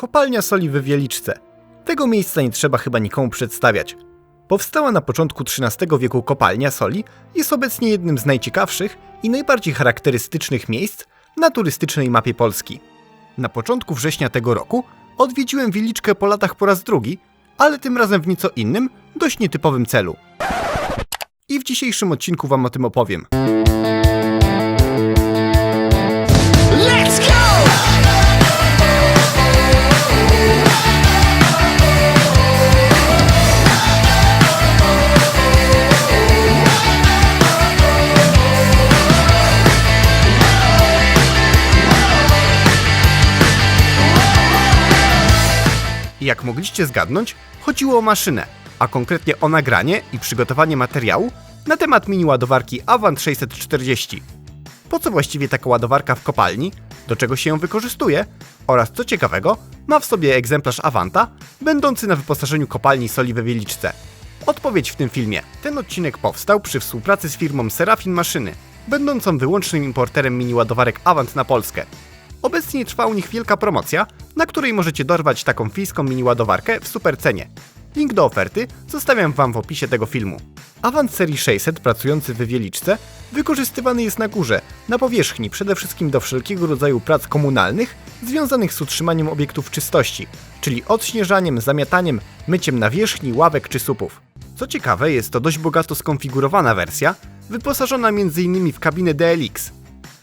Kopalnia soli w Wieliczce. Tego miejsca nie trzeba chyba nikomu przedstawiać. Powstała na początku XIII wieku kopalnia soli jest obecnie jednym z najciekawszych i najbardziej charakterystycznych miejsc na turystycznej mapie Polski. Na początku września tego roku odwiedziłem Wieliczkę po latach po raz drugi, ale tym razem w nieco innym, dość nietypowym celu. I w dzisiejszym odcinku wam o tym opowiem. Jak mogliście zgadnąć, chodziło o maszynę, a konkretnie o nagranie i przygotowanie materiału na temat mini ładowarki Avant 640. Po co właściwie taka ładowarka w kopalni, do czego się ją wykorzystuje oraz co ciekawego, ma w sobie egzemplarz Avanta, będący na wyposażeniu kopalni soli we Wieliczce. Odpowiedź w tym filmie. Ten odcinek powstał przy współpracy z firmą Serafin Maszyny, będącą wyłącznym importerem mini ładowarek Avant na Polskę. Obecnie trwa u nich wielka promocja, na której możecie dorwać taką fińską mini ładowarkę w super cenie. Link do oferty zostawiam Wam w opisie tego filmu. Avant serii 600 pracujący w Wieliczce wykorzystywany jest na górze, na powierzchni przede wszystkim do wszelkiego rodzaju prac komunalnych związanych z utrzymaniem obiektów czystości, czyli odśnieżaniem, zamiataniem, myciem nawierzchni, ławek czy słupów. Co ciekawe, jest to dość bogato skonfigurowana wersja, wyposażona m.in. w kabinę DLX,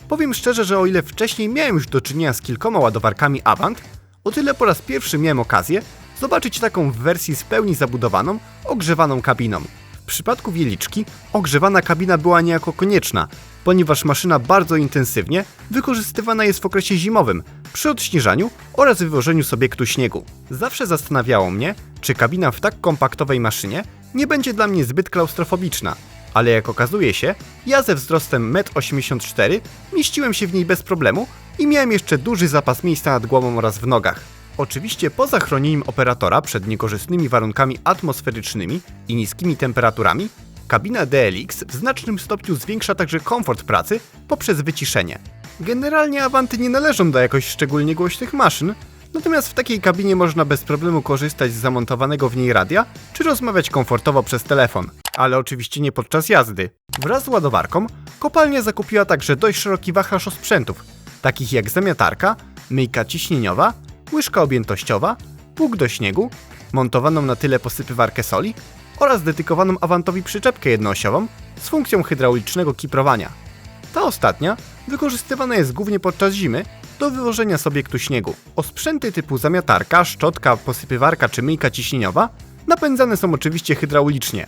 Powiem szczerze, że o ile wcześniej miałem już do czynienia z kilkoma ładowarkami Avant, o tyle po raz pierwszy miałem okazję zobaczyć taką w wersji w pełni zabudowaną, ogrzewaną kabiną. W przypadku Wieliczki ogrzewana kabina była niejako konieczna, ponieważ maszyna bardzo intensywnie wykorzystywana jest w okresie zimowym przy odśnieżaniu oraz wywożeniu z obiektu śniegu. Zawsze zastanawiało mnie, czy kabina w tak kompaktowej maszynie nie będzie dla mnie zbyt klaustrofobiczna, ale jak okazuje się, ja ze wzrostem 1,84 m mieściłem się w niej bez problemu i miałem jeszcze duży zapas miejsca nad głową oraz w nogach. Oczywiście poza chronieniem operatora przed niekorzystnymi warunkami atmosferycznymi i niskimi temperaturami, kabina DLX w znacznym stopniu zwiększa także komfort pracy poprzez wyciszenie. Generalnie Avanty nie należą do jakoś szczególnie głośnych maszyn, Natomiast w takiej kabinie można bez problemu korzystać z zamontowanego w niej radia, czy rozmawiać komfortowo przez telefon, ale oczywiście nie podczas jazdy. Wraz z ładowarką kopalnia zakupiła także dość szeroki wachlarz osprzętów, takich jak zamiatarka, myjka ciśnieniowa, łyżka objętościowa, pług do śniegu, montowaną na tyle posypywarkę soli oraz dedykowaną Avantowi przyczepkę jednoosiową z funkcją hydraulicznego kiprowania. Ta ostatnia wykorzystywana jest głównie podczas zimy do wywożenia z obiektu śniegu. Osprzęty typu zamiatarka, szczotka, posypywarka czy myjka ciśnieniowa napędzane są oczywiście hydraulicznie.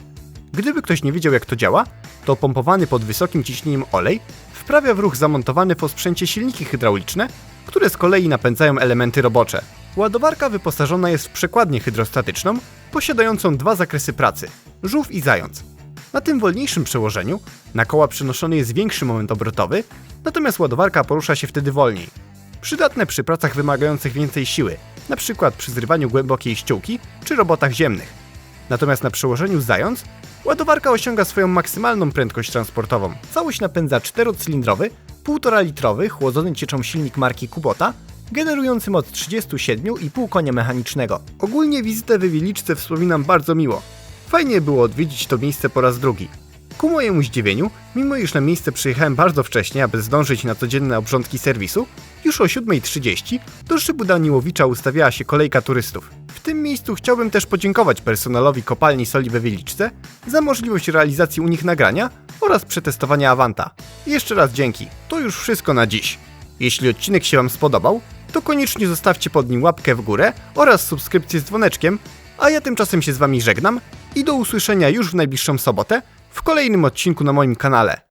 Gdyby ktoś nie wiedział jak to działa, to pompowany pod wysokim ciśnieniem olej wprawia w ruch zamontowane w osprzęcie silniki hydrauliczne, które z kolei napędzają elementy robocze. Ładowarka wyposażona jest w przekładnię hydrostatyczną, posiadającą dwa zakresy pracy żółw i zając. Na tym wolniejszym przełożeniu na koła przenoszony jest większy moment obrotowy, natomiast ładowarka porusza się wtedy wolniej. Przydatne przy pracach wymagających więcej siły, np. przy zrywaniu głębokiej ściółki czy robotach ziemnych. Natomiast na przełożeniu zając, ładowarka osiąga swoją maksymalną prędkość transportową. Całość napędza czterocylindrowy, 1,5 litrowy chłodzony cieczą silnik marki Kubota, generujący moc 37,5 konia mechanicznego. Ogólnie wizytę w Wieliczce wspominam bardzo miło. Fajnie było odwiedzić to miejsce po raz drugi. Ku mojemu zdziwieniu, mimo iż na miejsce przyjechałem bardzo wcześnie, aby zdążyć na codzienne obrządki serwisu, już o 7.30 do szybu Daniłowicza ustawiała się kolejka turystów. W tym miejscu chciałbym też podziękować personalowi kopalni soli we Wieliczce za możliwość realizacji u nich nagrania oraz przetestowania Avanta. Jeszcze raz dzięki. To już wszystko na dziś. Jeśli odcinek się Wam spodobał, to koniecznie zostawcie pod nim łapkę w górę oraz subskrypcję z dzwoneczkiem, a ja tymczasem się z Wami żegnam i do usłyszenia już w najbliższą sobotę w kolejnym odcinku na moim kanale.